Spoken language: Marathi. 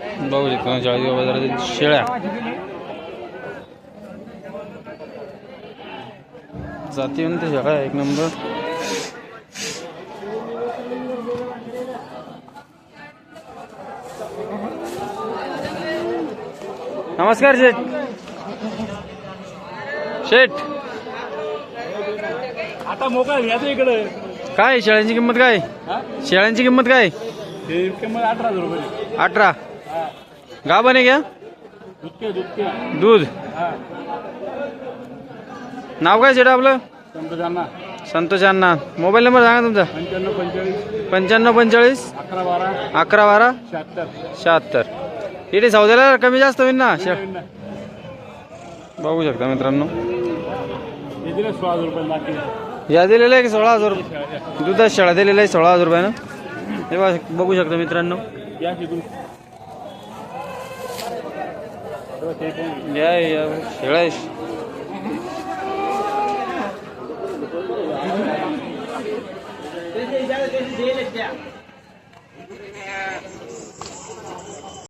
बघू शकता चाळीसगाव बाजारातील शेळ्या. जातीवंत शेळ्या एक नंबर. नमस्कार शेठ. शेठ. आता मोकळा घ्या इकडे. काय शेळ्यांची किंमत काय? शेळ्यांची किंमत काय? किंमत अठरा हजार रुपये. अठरा. घ्या दुधके दुधके दूध. नाव काय शेठ आपलं? संतोष अण्णा मोबाईल नंबर सांगा तुमचा. पंच्याण्णव पंचेचाळीस. अकरा बारा. शहात्तर. इथे सौद्याला कमी जास्त होईल ना बघू शकता मित्रांनो. या दिलेलं आहे की सोळा हजार रुपये? दुधात शेळा दिलेला आहे सोळा हजार रुपयानं हे बघा- बघू शकता मित्रांनो. या तिथून